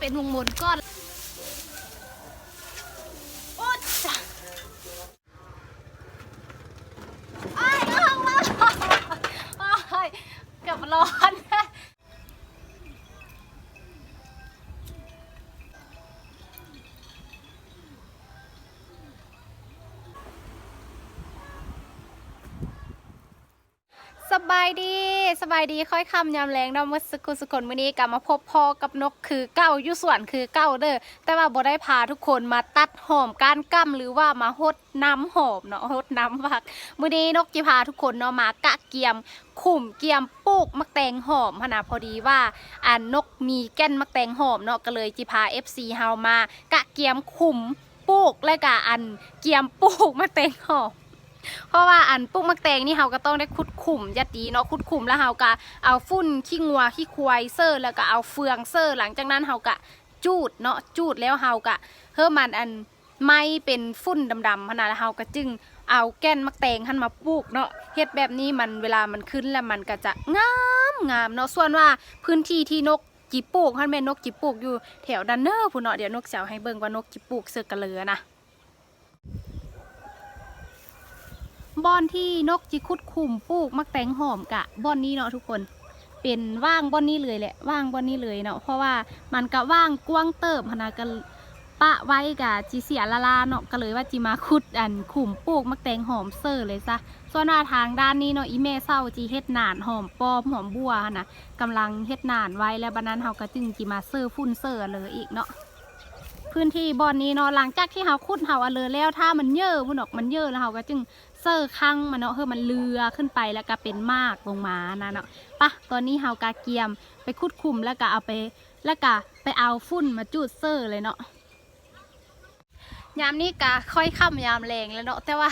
เป็นวงมนก้อน บายดีสบายดีค่อยคำยามแรงเนาะเมื่อสกุลสกลมื้อนี้กลับมาพบพ่อกับนกคือเก้าอยู่สวนคือเก้าเด้อแต่ว่าบ่ได้พาทุกคนมาตัดหอมก้านกั้มหรือว่ามาหดน้ำหอมเนาะหดน้ำผักมื้อนี้นกจิพาทุกคนเนาะมากะเกียมขุ่มเกียมปลูกมักแตงหอมพนะพอดีว่าอันนกมีแก่นมักแตงหอมเนาะก็เลยจิพา FC เฮามากะเกียมขุ่มปลูกและกะอันเกียมปลูกมักแตงหอม เพราะว่าอันปุ๊กมักแตงนี่เฮาก็ต้องได้ขุดขุมยัดดีเนาะขุดขุมแล้วเฮาก็เอาฝุ่นขี้งัวขี้ควายเซอร์แล้วก็เอาเฟืองเซอร์หลังจากนั้นเฮาก็จูดเนาะจูดแล้วเฮาก็เพิ่มมันอันไม้เป็นฝุ่นดำๆขนาดแล้วเฮาก็จึงเอาแก้นมักแตงหันมาปลูกเนาะเฮ็ดแบบนี้มันเวลามันขึ้นแล้วมันก็จะงามงามเนาะส่วนว่าพื้นที่ที่นกจิปลูกหันแม่นกจิปลูกอยู่แถวดันเนอร์พุ่นเนาะเดี๋ยวนกจะเอาให้เบิ่งว่านกจิปลูกเสือกะเลือนะ บ่อนที่นกจิคุดคุมปลูกมักแตงหอมกะบ่อนนี้เนาะทุกคน เป็นว่างบ่อนนี้เลยแหละว่างบ่อนนี้เลยเนาะเพราะว่ามันก็ว่างกว้างเติบพนากันปะไว้กะจีเสียละลาเนาะก็เลยว่าจีมาขุดอันขุมปลูกมักแตงหอมเซอร์เลยซะส่วนว่าทางด้านนี้เนาะอีเม่เศร้าจีเฮ็ดหนานหอมปอมหอมบัวนะกำลังเฮ็ดหนานไว้แล้วบันนั้นเฮาก็จึงจีมาเซอร์ฟุ้นเซอร์เลยอีกเนาะพื้นที่บ่อนนี้เนาะหลังจากที่เฮาขุดเฮาเอาเลยแล้วถ้ามันเยอะพุ่นออกมันเยอะแล้วเฮาก็จึง เซอร์คังมันเนาะเฮ้มันเรือขึ้นไปแล้วก็เป็นมากลงมานะเนาะปะตอนนี้เฮากาเกียมไปขุดคุมแล้วก็เอาไปแล้วก็ไปเอาฝุ่นมาจูดเซอร์เลยเนาะยามนี้กะค่อยค่ำยามแรงแล้วเนาะแต่ว่า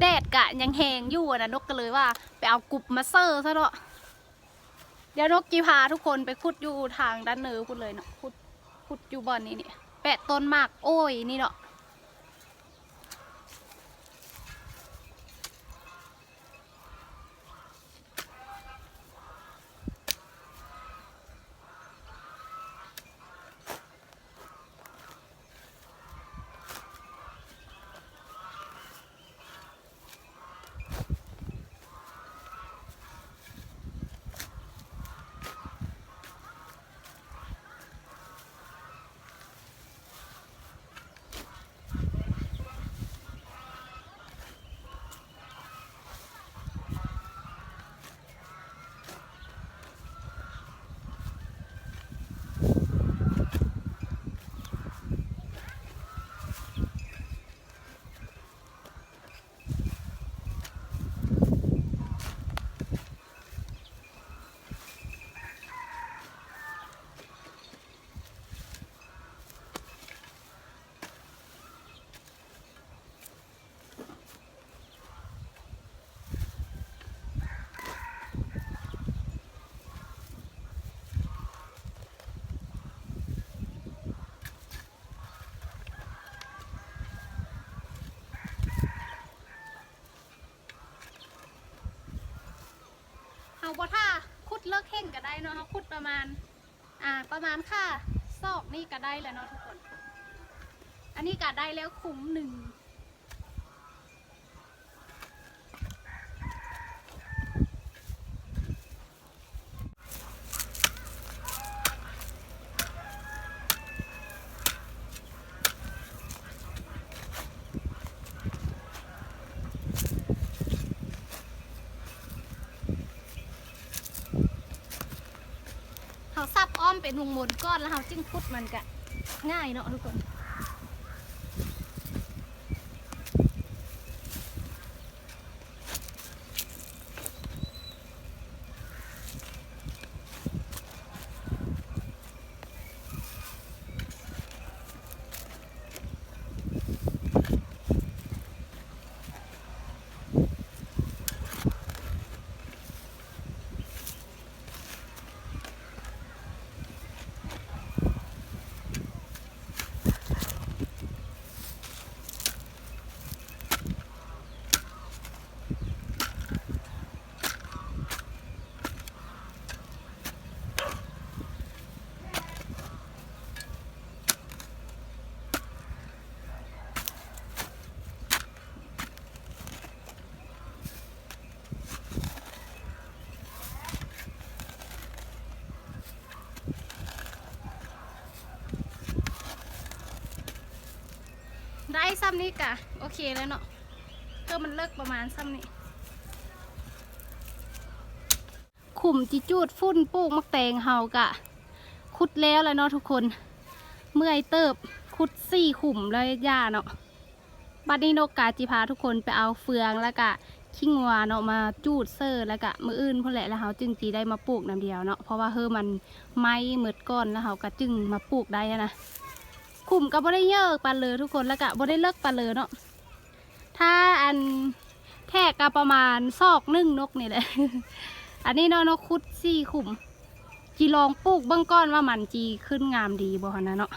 แดดกะยังแหงอยู่นะนกก็เลยว่าไปเอากุบมาเซอร์ซะเนาะเดี๋ยวนกกีพาทุกคนไปขุดอยู่ทางด้านเนือพูดเลยเนาะขุดขุดอยู่บอนนี้เนี่ยแปะต้นมากโอ้ยนี่เนาะ บ่ถ้าคุดเลิกเข่งก็ได้เนาะเขาคุดประมาณอ่าประมาณค่าซอกนี่ก็ได้แล้วเนาะทุกคน อันนี้ก็ได้แล้วคุ้มหนึ่ง เขา ซับอ้อมเป็นวงมนก้อนแล้วเขาจิ้งพุดมันกะง่ายเนาะทุกคนำนี้กะโอเคแล้วเนาะเพื่อมันเลิกประมาณซ้ำนี้ ขุมจิจูดฟุ้นปลูกมักแตงเฮากะ ขุดแล้วแหล้วเนาะทุกคน เมื่อยเติบขุดสี่ขุมแล้วย่าเนาะบัดนี้นกกาจิพาทุกคนไปเอาเฟืองแล้วกะขี้งัวเนาะมาจูดเซอร์แล้วกะมืออื่นพ่นแหละแล้วเฮาจึงจีได้มาปลูกน้ำเดียวเนาะเพราะว่าเฮอมันไม้เหมือดก้อนแล้วเฮาก็จึงมาปลูกได้นะ ขุมก็บ่ได้เยอะปลาเลยทุกคนแล้วกะบ่ได้เลิกปลาเลยเนาะถ้าอันแทกก็ประมาณซอกนึ่งนกนี่แหละ อันนี้เนาะนกคุดสี่ขุมจีลองปลูกเบื้องก้อนว่ามันจีขึ้นงามดีบ่ฮะนะเนาะ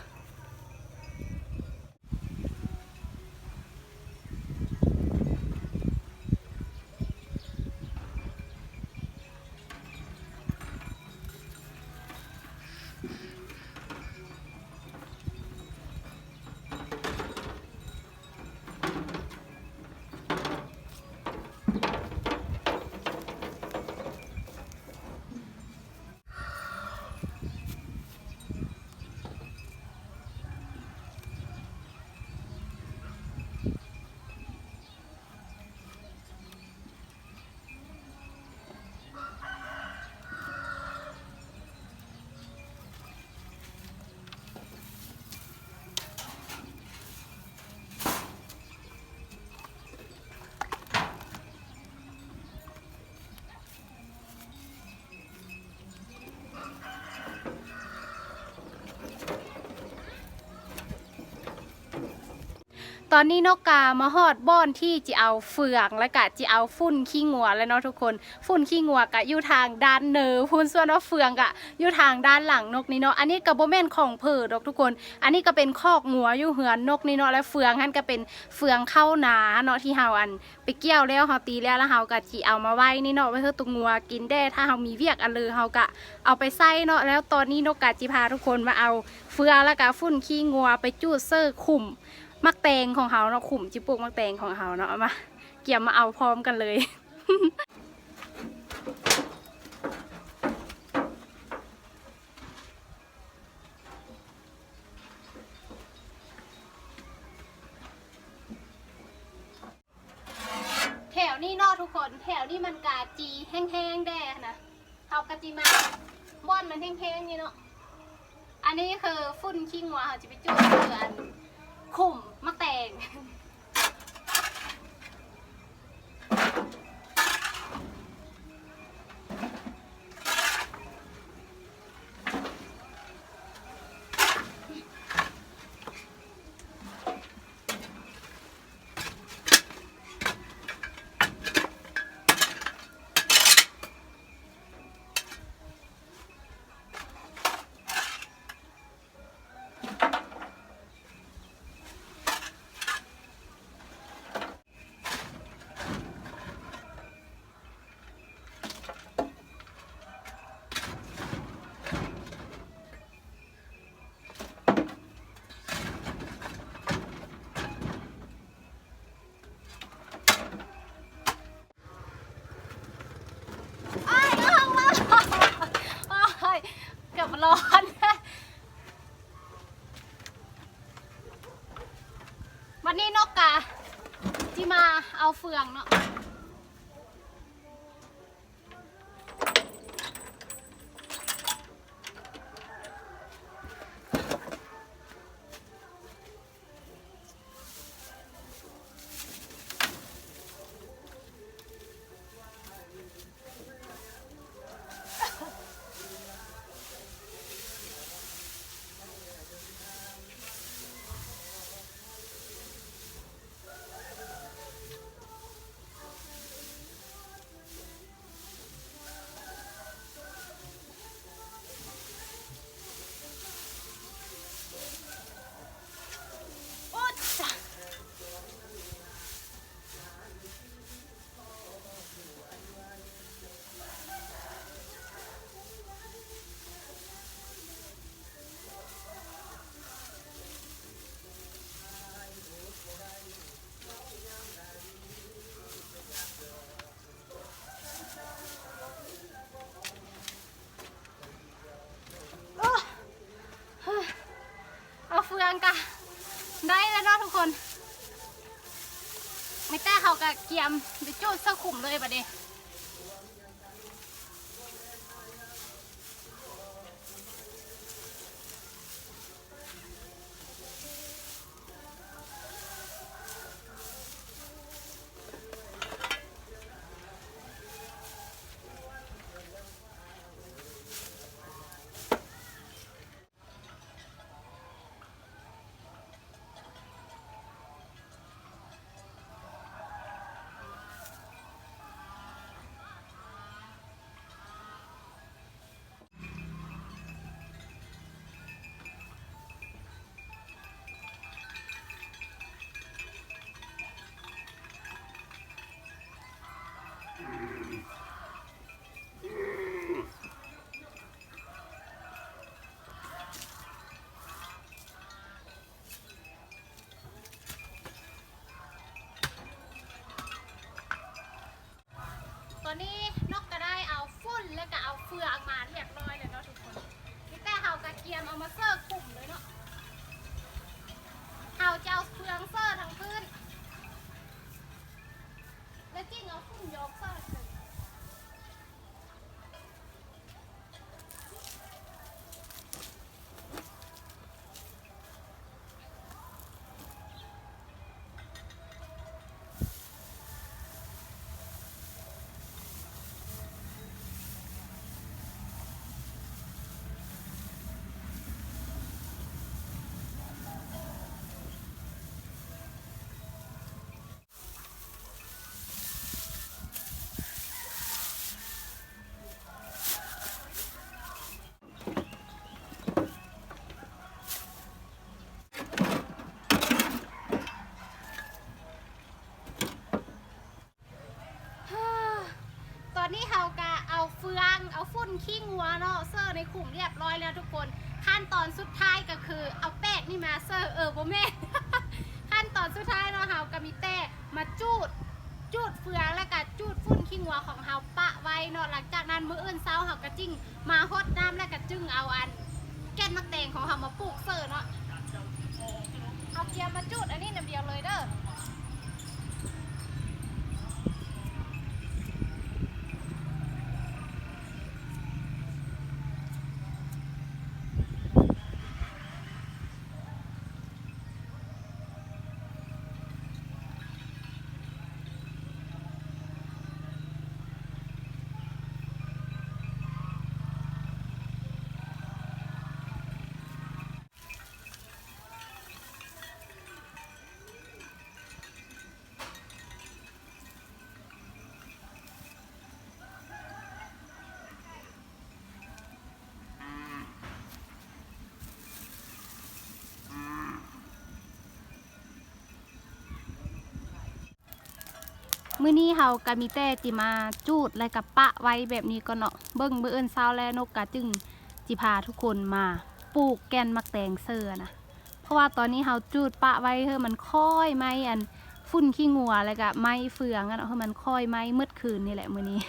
ตอนนี้นกกามาฮอดบ้อนที่จะเอาเฟืองและกะจะเอาฝุ่นขี้งัวแล้วเนาะทุกคน ฝุ่นขี้งัวกะอยู่ทางด้านเนอพุ่นส่วนว่าเฟืองกะอยู่ทางด้านหลังนกนี่เนาะอันนี้กระบ่แม่นของเผิดดอกทุกคน อันนี้ก็เป็นคอกงัวอยู่เหือนนกนี่เนาะและเฟืองนั่นก็เป็นเฟืองเข้านาเนาะที่เฮาอัน ไปเกี่ยวแล้วเฮาตีแล้วแล้วเฮาก็สิเอามาไว้นี่เนาะไว้เพื่อตัวงัวกินได้ถ้าเฮามีเวียกอันเลยเฮาก็เอาไปใส่เนาะแล้วตอนนี้นกกาจิพาทุกคนมาเอา เฟืองแล้วก็ฝุ่นขี้งัวไปจูดเซอร์ขุม มักแตงของเขาเนาะขุมจิปลูกมักแตงของเขาเนาะเอามาเกี่ยมมาเอาพร้อมกันเลยแถวนี้นาทุกคนแถวนี้มันกาจีแห้งๆแด่นะเอากะจีมาบ้อนมันแห้งๆนี่เนาะอันนี้คือฝุ่นขี้งัวเขาจะไปจุดเกลือน Amen. เฟืองเนาะ เขากะเกียมไปจูดเสื้อขุมเลยบัดนี้ แต่เฮากระเกียมเอามาเสิร์ฟกลุ่มเลยเนาะ เอาฝุ่นขี้งัวเนาะเซอร์ในขุมเรียบร้อยแล้วทุกคน ขั้นตอนสุดท้ายก็คือเอาแป้งนี่มาเซอร์เออโบแม่ขั้นตอนสุดท้ายเนาะเฮากะมีแต่มาจูดจูดเฟืองแล้วก็จูดฝุ่นขี้งัวของเฮาปะไว้เนาะหลังจากนั้นมื้ออื่นเช้าเฮาก็จิ้งมาฮดน้ำแล้วก็จึงเอาอัน แก่นมะแตงของเฮามาปลูกเซอร์เนาะเอาเกียร์มาจูดอันนี้น้ำเดียวเลยเด้อ มื้อนี้เฮาก็มีแต่จิมาจูดและกับปะไว้แบบนี้ก็เนาะเบิ่งมื้ออื่นเช้าแล้วนกกะจึงจิพาทุกคนมาปลูกแกนมักแตงเซอร์นะเพราะว่าตอนนี้เฮาจูดปะไว้เฮ้อมันค่อยไหมอันฝุ่นขี้งัวแล้วก็ไม้เฟืองกันเนาะเฮ้อมันค่อยไหมมืดคืนนี่แหละมื้อนี้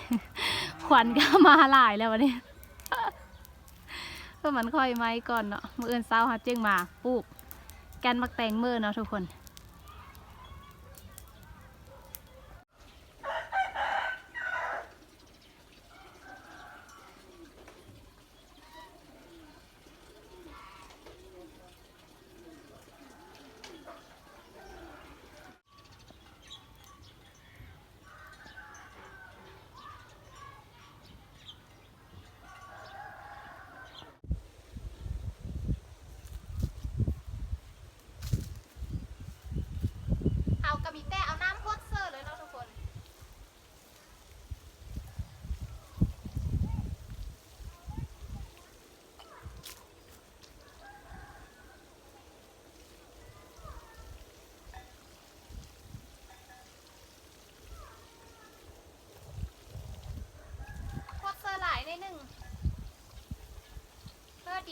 ขวัญก็มาหลายแล้ววันนี้เพื่อมันค่อยไหม้ก่อนเนาะ มืออื่นเช้าฮาจึงมาปลูกแกนมักแตงเมื่อเนาะทุกคน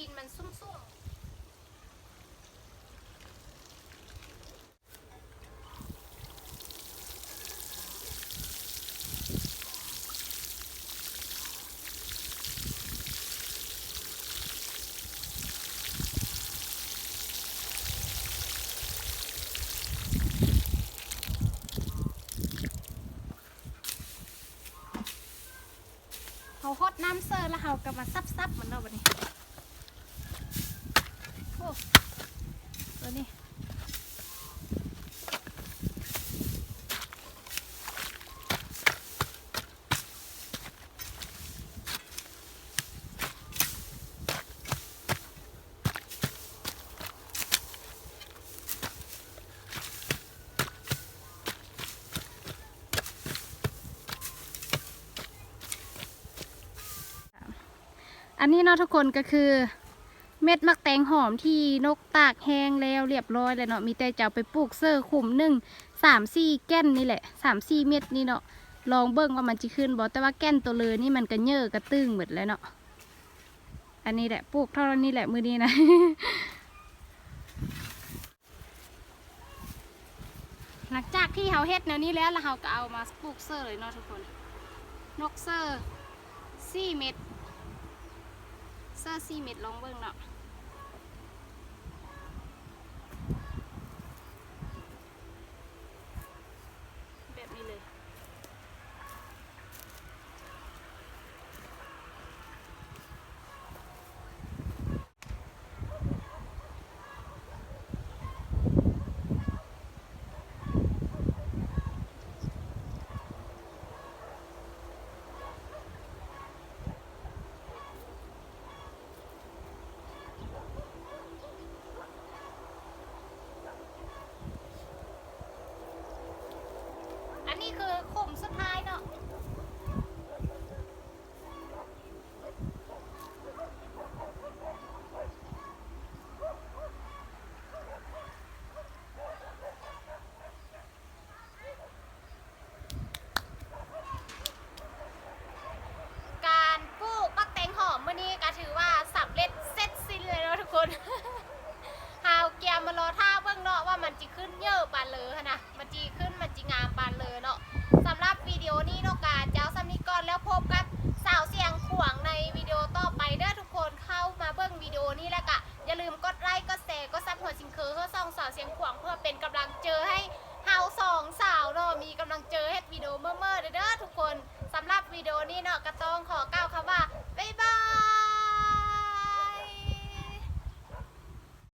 ินมันซุ่มๆเขาฮดน้ำเซอร์แล้วเขาก็มาซับๆเหมือนเราแบบนี้ อันนี้เนาะทุกคนก็คือ เม็ดมักแตงหอมที่นกตากแห้งแล้วเรียบร้อยเลยเนาะมีแต่จะเอาไปปลูกเซอร์ขุมหนึ่งสามสี่แก้นนี่แหละสามสี่เม็ดนี่เนาะลองเบิ่งว่ามันจะขึ้นบ่แต่ว่าแก้นตัวเลยนี่มันก็เยอะกระตึงหมดแล้วเนาะอันนี้แหละปลูกเท่านี้แหละมือนี้นะหลังจากที่เขาเฮ็ดแนวนี้แล้วแล้วเราก็เอามาปลูกเซอร์เลยเนาะทุกคน นกเซอร์สี่เม็ด เซอร์ซี่เม็ดลองเบิ่งเนาะ